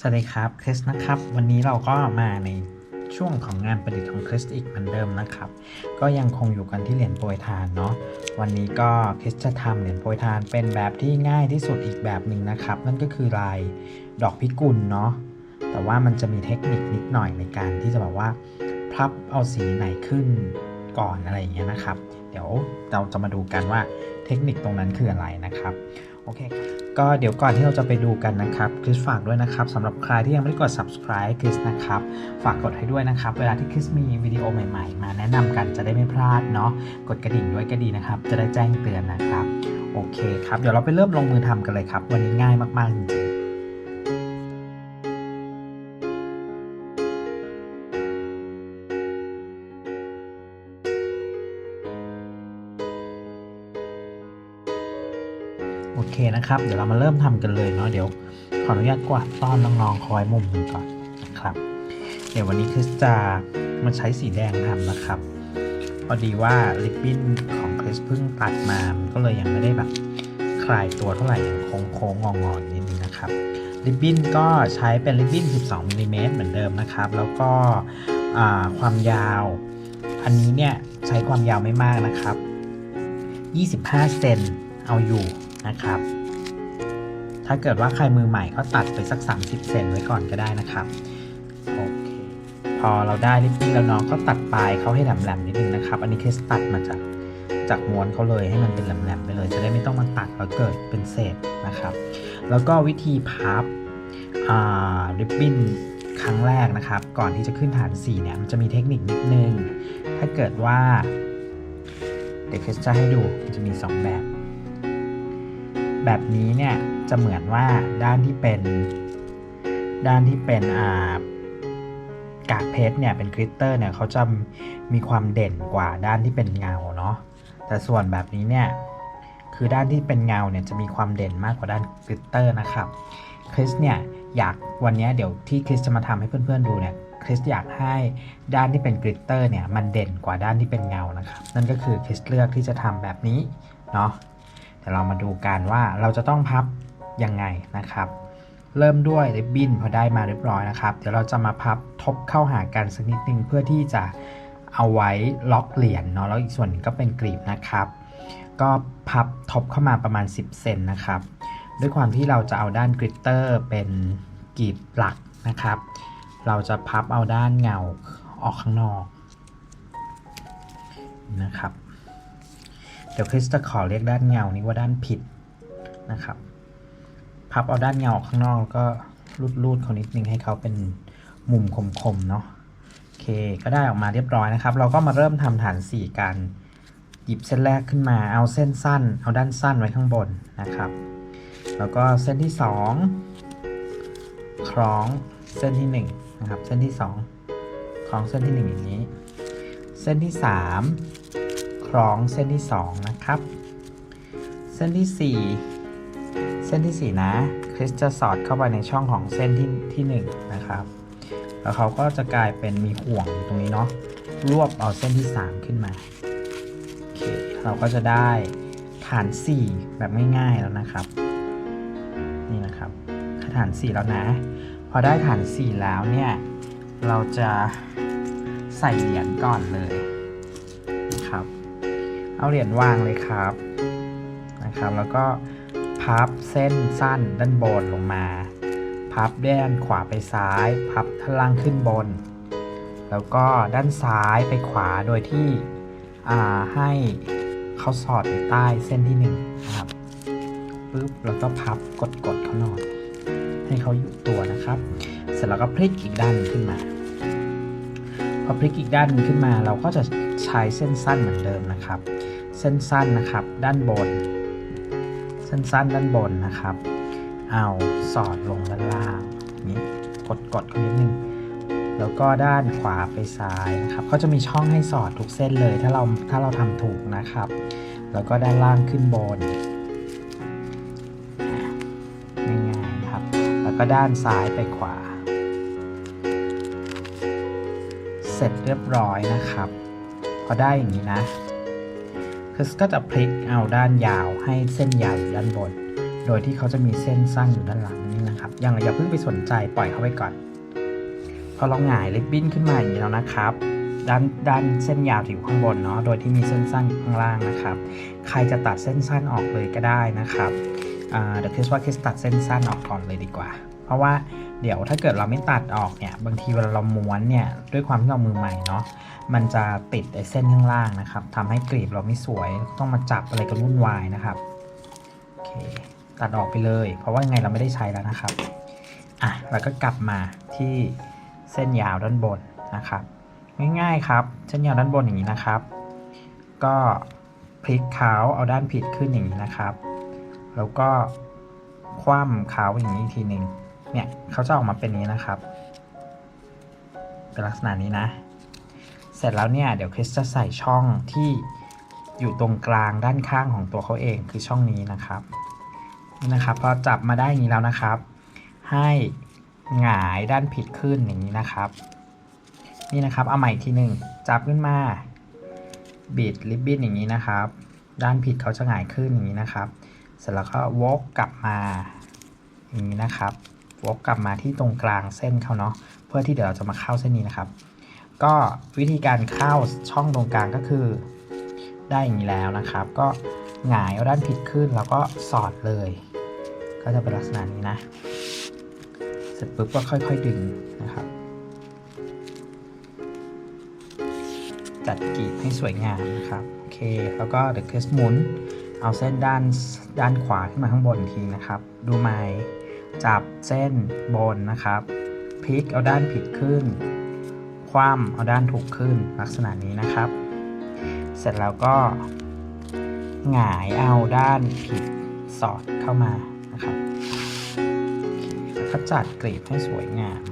สวัสดีครับคริสนะครับ วันนี้เราก็มาในช่วงของงานประดิษฐ์ของคริสอีกเหมือนเดิมนะครับ ก็ยังคงอยู่กันที่เหรียญโปรยทานเนาะวันนี้ก็คริสจะทำเหรียญโปรยทานเป็นแบบที่ง่ายที่สุดอีกแบบหนึ่งนะครับ นั่นก็คือลายดอกพิกุลเนาะแต่ว่ามันจะมีเทคนิคนิดหน่อยในการที่จะแบบว่าพับเอาสีไหนขึ้นก่อนอะไรอย่างเงี้ยนะครับ เดี๋ยวเราจะมาดูกันว่าเทคนิคตรงนั้นคืออะไรนะครับ โอเคก็เดี๋ยวก่อนที่เราจะไปดูกันนะครับคริสฝากด้วยนะครับสำหรับใครที่ยังไม่ได้กด subscribe คริสนะครับฝากกดให้ด้วยนะครับ เวลาที่คริสมีวิดีโอใหม่ๆ มาแนะนำกันจะได้ไม่พลาดเนาะกดกระดิ่งด้วยก็ดีนะครับ จะได้แจ้งเตือนนะครับ โอเคครับ เดี๋ยวเราไปเริ่มลงมือทำกันเลยครับ วันนี้ง่ายมากๆจริงๆ เคนะครับ เดี๋ยวเรามาเริ่มทำกันเลยเนาะเดี๋ยวขออนุญาตกวาดต้อนน้องๆคอยมุมหนึ่งก่อนนะครับ เดี๋ยววันนี้คริสจะมาใช้สีแดงทำนะครับ พอดีว่าริบบิ้นของคริสเพิ่งตัดมามันก็เลยยังไม่ได้แบบคลายตัวเท่าไหร่ยังโค้งๆงอๆนิดนึงนะครับริบบิ้นก็ใช้เป็นริบบิ้น 12มิลลิเมตรเหมือนเดิมนะครับ แล้วก็ความยาว อันนี้เนี่ยใช้ความยาวไม่มากนะครับ 25 เซนเอาอยู่ นะครับ ถ้าเกิดว่าใครมือใหม่ก็ตัดไปสัก 30 เซนไว้ก่อนก็ได้นะครับ โอเค พอเราได้ริบบิ้นแล้วน้องก็ตัดปลายเขาให้แหลมๆนิดนึงนะครับ อันนี้เคสตัดมาจากจากม้วนเขาเลยให้มันเป็นแหลมๆไปเลย จะได้ไม่ต้องมาตัดแล้วเกิดเป็นเศษนะครับ แล้วก็วิธีพับริบบิ้นครั้งแรกนะครับ ก่อนที่จะขึ้นฐาน4เนี่ยมันจะมีเทคนิคนิดนึง ถ้าเกิดว่า เดี๋ยวเคสจะให้ดูมันจะมี 2 แบบ แบบนี้เนี่ยจะเหมือนว่าด้านที่เป็นด้านที่เป็นอ่ากากเพชรเนี่ยเป็นกริตเตอร์เนี่ยเขาจะมีความเด่นกว่าด้านที่เป็นเงาเนาะแต่ส่วนแบบนี้เนี่ยคือด้านที่เป็นเงาเนี่ยจะมีความเด่นมากกว่าด้านกริตเตอร์นะครับคริสเนี่ยอยากวันนี้เดี๋ยวที่คริสจะมาทำให้เพื่อนๆดูเนี่ยคริสอยากให้ด้านที่เป็นกริตเตอร์เนี่ยมันเด่นกว่าด้านที่เป็นเงานะครับนั่นก็คือคริสเลือกที่จะทำแบบนี้เนาะ ดี๋ยวเรามาดูกันว่าเราจะต้องพับยังไงนะครับ เริ่มด้วยริบบิ้นพอได้มาเรียบร้อยนะครับ เดี๋ยวเราจะมาพับทบเข้าหากันสักนิดนึงเพื่อที่จะเอาไว้ล็อกเหรียญเนาะแล้วอีกส่วนนึงก็เป็นกรีบนะครับ ก็พับทบเข้ามาประมาณ 10 เซนนะครับ ด้วยความที่เราจะเอาด้านกริตเตอร์เป็นกรีบหลักนะครับ เราจะพับเอาด้านเงาออกข้างนอกนะครับ ดี๋ยวคริสจะขอเรียกด้านเงานี้ว่าด้านผิดนะครับ พับเอาด้านเงาออกข้างนอกแล้วก็รูดๆเขานิดนึงให้เขาเป็นมุมคมๆเนาะโอเคก็ได้ออกมาเรียบร้อยนะครับ เราก็มาเริ่มทำฐานสี่กันหยิบเส้นแรกขึ้นมาเอาเส้นสั้น เอาด้านสั้นไว้ข้างบนนะครับ แล้วก็เส้นที่สองคล้องเส้นที่หนึ่งนะครับเส้นที่สองคล้องเส้นที่หนึ่งอย่างนี้ เส้นที่สาม คล้องเส้นที่ 2 นะครับ เส้นที่ 4 เส้นที่ 4 นะคริสจะสอดเข้าไปในช่องของเส้นที่ที่ 1 นะครับ แล้วเขาก็จะกลายเป็นมีห่วงอยู่ตรงนี้เนาะรวบเอาเส้นที่ 3 ขึ้นมาโอเคเราก็จะได้ฐาน 4 แบบง่ายๆแล้วนะครับ นี่นะครับฐาน 4 แล้วนะ พอได้ฐาน 4 แล้วเนี่ย เราจะใส่เหรียญก่อนเลย เอาเหรียญวางเลยครับนะครับ แล้วก็พับเส้นสั้นด้านบนลงมา พับด้านขวาไปซ้าย พับท่านล่างขึ้นบน แล้วก็ด้านซ้ายไปขวาโดยที่ให้เขาสอดอยู่ใต้เส้นที่หนึ่งนะครับปึ๊บแล้วก็พับกดกดเขาหน่อยให้เขาอยู่ตัวนะครับ เสร็จแล้วก็พลิกอีกด้านหนึ่งขึ้นมา พอพลิกอีกด้านหนึงขึ้นมาเราก็จะ ใช้เส้นสั้นเหมือนเดิมนะครับ เส้นสั้นนะครับ ด้านบน เส้นสั้นด้านบนนะครับ เอาสอดลงด้านล่างนี้กดกดเขานิดนึงแล้วก็ด้านขวาไปซ้ายนะครับเขาจะมีช่องให้สอดทุกเส้นเลย ถ้าเราถ้าเราทำถูกนะครับ แล้วก็ด้านล่างขึ้นบนง่ายๆนะครับ แล้วก็ด้านซ้ายไปขวา เสร็จเรียบร้อยนะครับ พอได้อย่างนี้นะคือก็จะพลิกเอาด้านยาวให้เส้นยาวอยู่ด้านบน โดยที่เขาจะมีเส้นสั้นอยู่ด้านหลังนี่นะครับยังอย่าเพิ่งไปสนใจปล่อยเขาไปก่อน พอเราหงายริบบิ้นขึ้นมาอย่างนี้แล้วนะครับด้านด้านเส้นยาวอยู่ข้างบนเนาะ โดยที่มีเส้นสั้นอยู่ข้างล่างนะครับ ใครจะตัดเส้นสั้นออกเลยก็ได้นะครับเดี๋ยวคริสว่าคริสตัดเส้นสั้นออกก่อนเลยดีกว่า เพราะว่าเดี๋ยวถ้าเกิดเราไม่ตัดออกเนี่ย บางทีเวลาเราม้วนเนี่ย ด้วยความที่เรามือใหม่เนาะ มันจะติดไอ้เส้นข้างล่างนะครับทำให้กรีบเราไม่สวยต้องมาจับอะไรกันวุ่นวายนะครับโอเคตัดออกไปเลย เพราะว่าไงเราไม่ได้ใช้แล้วนะครับอะแล้วก็กลับมาที่เส้นยาวด้านบนนะครับ ง่ายๆครับ เส้นยาวด้านบนอย่างนี้นะครับ ก็พลิกเขาเอาด้านผิดขึ้นอย่างนี้นะครับ แล้วก็คว่ำเขาอย่างนี้อีกทีหนึ่งเนี่ยเขาจะออกมาเป็นนี้นะครับ เป็นลักษณะนี้นะ เสร็จแล้วเนี่ยเดี๋ยวคริสจะใส่ช่องที่อยู่ตรงกลางด้านข้างของตัวเขาเองคือช่องนี้นะครับนี่นะครับพอจับมาได้อย่างนี้แล้วนะครับ ให้หงายด้านผิดขึ้นอย่างนี้นะครับ นี่นะครับเอาใหม่อีกทีหนึ่งจับขึ้นมาบิดริบบิ้นอย่างนี้นะครับ ด้านผิดเขาจะหงายขึ้นอย่างนี้นะครับ เสร็จแล้วก็วกกลับมาอย่างนี้นะครับวกกลับมาที่ตรงกลางเส้นเขาเนาะเพื่อที่เดี๋ยวเราจะมาเข้าเส้นนี้นะครับ ก็วิธีการเข้าช่องตรงกลางก็คือ ได้อย่างนี้แล้วนะครับ ก็หงายเอาด้านผิดขึ้นแล้วก็สอดเลย ก็จะเป็นลักษณะนี้นะ เสร็จปุ๊บก็ค่อยๆดึงนะครับ จัดกรีบให้สวยงามนะครับโอเค แล้วก็เดี๋ยวเคสหมุน เอาเส้นด้านด้านขวาขึ้นมาข้างบนทีนะครับ ดูไม้จับเส้นบนนะครับพลิกเอาด้านผิดขึ้น คว่ำเอาด้านถูกขึ้นลักษณะนี้นะครับ เสร็จแล้วก็หงายเอาด้านผิดสอดเข้ามานะครับแล้วก็จัดกรีบให้สวยงาม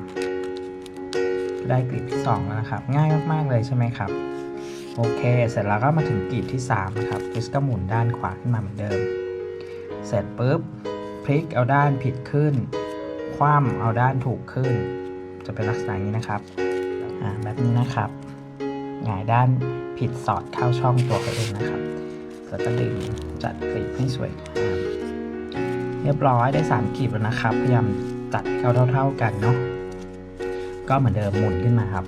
ได้กรีบที่สองแล้วนะครับ ง่ายมากๆเลยใช่ไหมครับ โอเค เสร็จแล้วก็มาถึงกรีบที่3นะครับคริสก็หมุนด้านขวาขึ้นมาเหมือนเดิม เสร็จปุ๊บพลิกเอาด้านผิดขึ้น คว่ำเอาด้านถูกขึ้น จะเป็นลักษณะนี้นะครับ แบบนี้นะครับหงายด้านผิดสอดเข้าช่องตัวเขาเองนะครับแล้วก็ดึงจัดกรีบให้สวยงามเรียบร้อยได้3กรีบแล้วนะครับ พยายามจัดให้เขาเท่า ๆกันเนาะก็เหมือนเดิมหมุนขึ้นมาครับ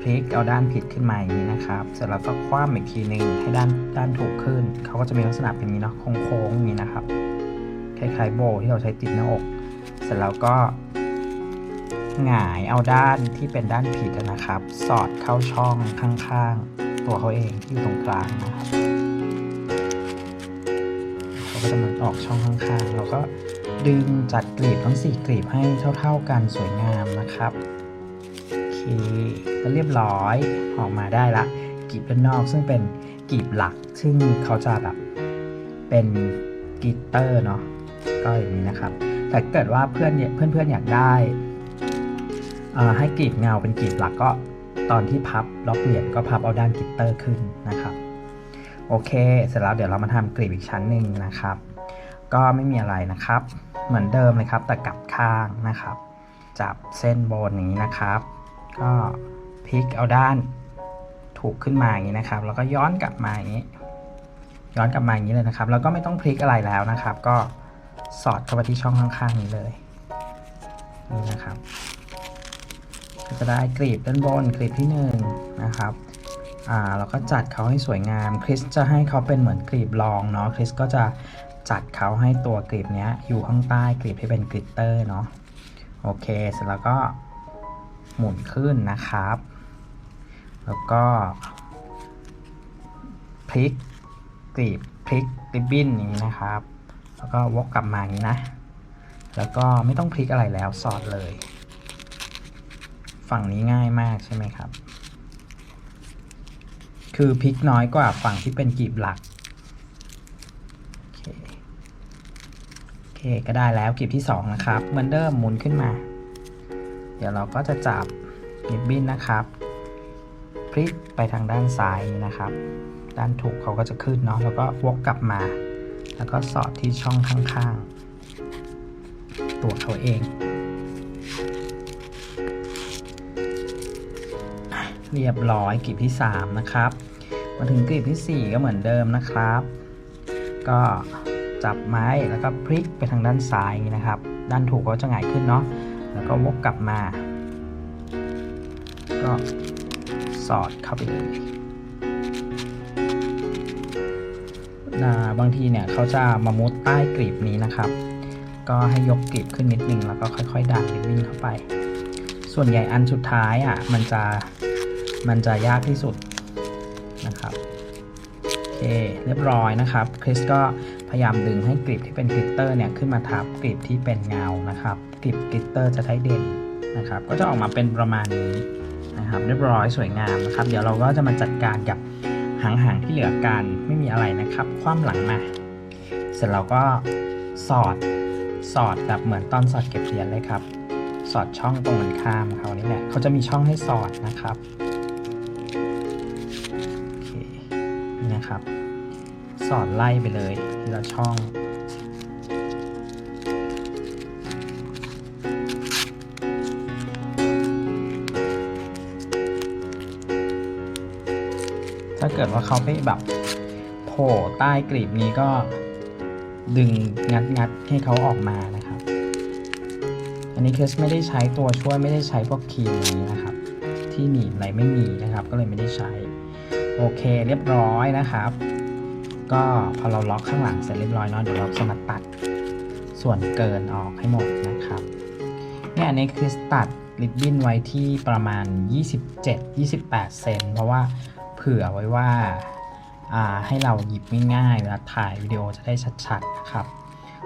พลิกเอาด้านผิดขึ้นมาอย่างนี้นะครับ เสร็จแล้วก็คว่ำอีกทีหนึ่งให้ด้านด้านถูกขึ้น เขาก็จะมีลักษณะเป็นนี้เนาะโค้งๆอย่างนี้นะครับ คล้ายๆโบว์ที่เราใช้ติดหน้าอก เสร็จแล้วก็ หงายเอาด้านที่เป็นด้านผิดนะครับ สอดเข้าช่องข้างๆ ตัวเขาเองที่อยู่ตรงกลางนะครับเขาก็จะเหมือนออกช่องข้างๆ เราก็ดึงจัดกลีบทั้งสี่กลีบให้เท่าๆกันสวยงามนะครับโอเคก็เรียบร้อยออกมาได้ละกลีบด้านนอกซึ่งเป็นกลีบหลัก ซึ่งเขาจะแบบเป็นกลิตเตอร์เนาะก็อย่างนี้นะครับแต่เกิดว่าเพื่อนเพื่อนๆอยากได้ ให้กลีบเงาเป็นกลีบหลักก็ตอนที่พับล็อกเหรียญก็พับเอาด้านกลิตเตอร์ขึ้นนะครับโอเค เสร็จแล้วเดี๋ยวเรามาทำกลีบอีกชั้นหนึ่งนะครับ ก็ไม่มีอะไรนะครับ เหมือนเดิมเลยครับแต่กลับข้างนะครับ จับเส้นบนอย่างนี้นะครับ ก็พลิกเอาด้านถูกขึ้นมาอย่างนี้นะครับ แล้วก็ย้อนกลับมาอย่างนี้ ย้อนกลับมาอย่างนี้เลยนะครับ แล้วก็ไม่ต้องพลิกอะไรแล้วนะครับ ก็สอดเข้าไปที่ช่องข้างๆนี้เลยนี่นะครับ ก็จะได้กรีบด้านบนกรีบที่หนึ่งนะครับอ่าเราก็จัดเขาให้สวยงามคริสจะให้เขาเป็นเหมือนกรีบรองเนาะคริสก็จะจัดเขาให้ตัวกรีบเนี้ยอยู่ข้างใต้กรีบที่เป็นกลิตเตอร์เนาะโอเคเสร็จแล้วก็หมุนขึ้นนะครับ แล้วก็พลิกกรีบพลิกริบบิ้นอย่างนี้นะครับ แล้วก็วกกลับมาอย่างนี้นะ แล้วก็ไม่ต้องพลิกอะไรแล้วสอดเลย ฝั่งนี้ง่ายมากใช่ไหมครับ คือพลิกน้อยกว่าฝั่งที่เป็นกีบหลักโอเคโอเคก็ได้แล้วกลีบที่2นะครับเหมือนเดิมหมุนขึ้นมา เดี๋ยวเราก็จะจับริบบิ้นนะครับพลิกไปทางด้านซ้ายนี้นะครับ ด้านถูกเขาก็จะขึ้นเนาะแล้วก็วกกลับมา แล้วก็สอดที่ช่องข้างๆ ตัวเขาเอง เรียบร้อยกลีบที่ 3 นะครับ มาถึงกลีบทีสี่ 4 ก็เหมือนเดิมนะครับ ก็จับไม้แล้วก็พลิกไปทางด้านซ้ายนี้นะครับ ด้านถูกก็จะหงายขึ้นเนาะแล้วก็วกกลับมา ก็สอดเข้าไปเลยนะบางทีเนี่ยเขาจะมามุดใต้กรีบนี้นะครับ ก็ให้ยกกรีบขึ้นนิดนึงแล้วก็ค่อยๆดันริบบิ้นเข้าไป ส่วนใหญ่อันสุดท้ายอะมันจะ มันจะยากที่สุดนะครับโอเคเรียบร้อยนะครับคริสก็พยายามดึงให้กรีบที่เป็นกลิตเตอร์เนี่ยขึ้นมาทับกรีบที่เป็นเงานะครับกรีบกลิตเตอร์จะได้เด่นนะครับ ก็จะออกมาเป็นประมาณนี้นะครับ เรียบร้อยสวยงามนะครับ เดี๋ยวเราก็จะมาจัดการกับหางๆที่เหลือกันไม่มีอะไรนะครับ คว่ำหลังมา เสร็จเราก็สอดสอดแบบเหมือนตอนสอดเก็บเหรียญเลยครับ สอดช่องตรงกันข้ามเขานี่แหละเขาจะมีช่องให้สอดนะครับ นะครับ สอดไล่ไปเลยทีละช่องถ้าเกิดว่าเขาไปแบบโผล่ใต้กลีบนี้ก็ดึงงัดงัดๆให้เขาออกมานะครับ อันนี้คริสไม่ได้ใช้ตัวช่วยไม่ได้ใช้พวกครีมนี้นะครับ ที่หนีบอะไรไม่มีนะครับ ก็เลยไม่ได้ใช้ โอเคเรียบร้อยนะครับ ก็พอเราล็อกข้างหลังเสร็จเรียบร้อยเนาะเดี๋ยวเราจะมาตัดส่วนเกินออกให้หมดนะครับเนี่ยอันนี้คริสตัดริบบิ้นไว้ที่ประมาณ 27-28 เซนเพราะว่าเผื่อไว้ว่าอ่าให้เราหยิบง่ายๆเวลาถ่ายวิดีโอจะได้ชัดๆนะครับ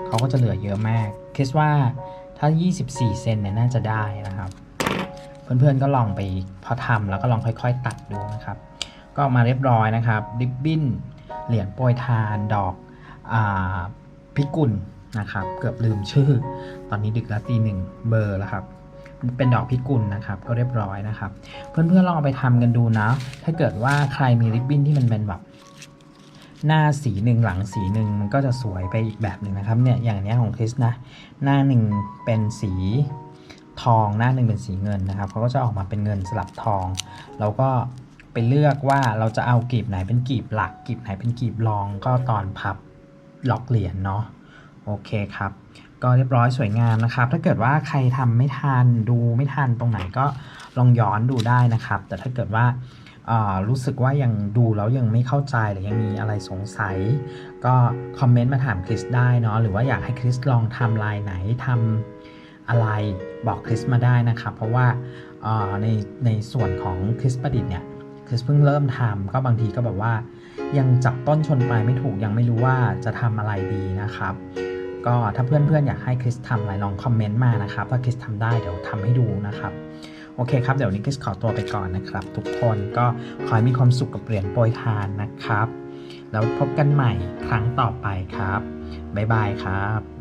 เขาก็จะเหลือเยอะมากคิดว่าถ้า 24 เซนเนี่ยน่าจะได้นะครับ เพื่อนๆก็ลองไปพอทำแล้วก็ลองค่อยๆ ตัดดูนะครับ ก็มาเรียบร้อยนะครับริบบิ้นเหรียญโปรยทานดอกอาพิกุลนะครับ เกือบลืมชื่อ ตอนนี้ดึกแล้วตีหนึ่งเบอร์แล้วครับเป็นดอกพิกุลนะครับ ก็เรียบร้อยนะครับ เพื่อนๆลองเอาไปทำกันดูนะถ้าเกิดว่าใครมีริบบิ้นที่มันเป็นแบบหน้าสีหนึ่งหลังสีหนึ่งมันก็จะสวยไปอีกแบบหนึ่งนะครับเนี่ยอย่างเนี้ยของคริสนะ หน้าหนึ่งเป็นสีทองหน้าหนึ่งเป็นสีเงินนะครับเขาก็จะออกมาเป็นเงินสลับทองเราก็ ไปเลือกว่าเราจะเอากลีบไหนเป็นกลีบหลักกลีบไหนเป็นกลีบรองก็ตอนพับล็อกเหรียญเนาะโอเคครับ ก็เรียบร้อยสวยงามนะครับ ถ้าเกิดว่าใครทำไม่ทันดูไม่ทันตรงไหนก็ลองย้อนดูได้นะครับ แต่ถ้าเกิดว่ารู้สึกว่ายังดูแล้วยังไม่เข้าใจหรือยังมีอะไรสงสัย ก็คอมเมนต์มาถามคริสได้เนาะหรือว่าอยากให้คริสลองทำลายไหนทำอะไรบอกคริสมาได้นะครับ เพราะว่าในในส่วนของคริสประดิษฐ์เนี่ย คริสเพิ่งเริ่มทำก็บางทีก็แบบว่า ยังจับต้นชนปลายไม่ถูกยังไม่รู้ว่าจะทำอะไรดีนะครับ ก็ถ้าเพื่อนๆอยากให้คริสทำอะไรลองคอมเมนต์มานะครับถ้าคริสทำได้เดี๋ยวทำให้ดูนะครับโอเคครับ เดี๋ยวนนี้คริสขอตัวไปก่อนนะครับ ทุกคนก็ขอให้มีความสุขกับเหรียญโปรยทานนะครับ แล้วพบกันใหม่ครั้งต่อไปครับ บ๊ายบายครับ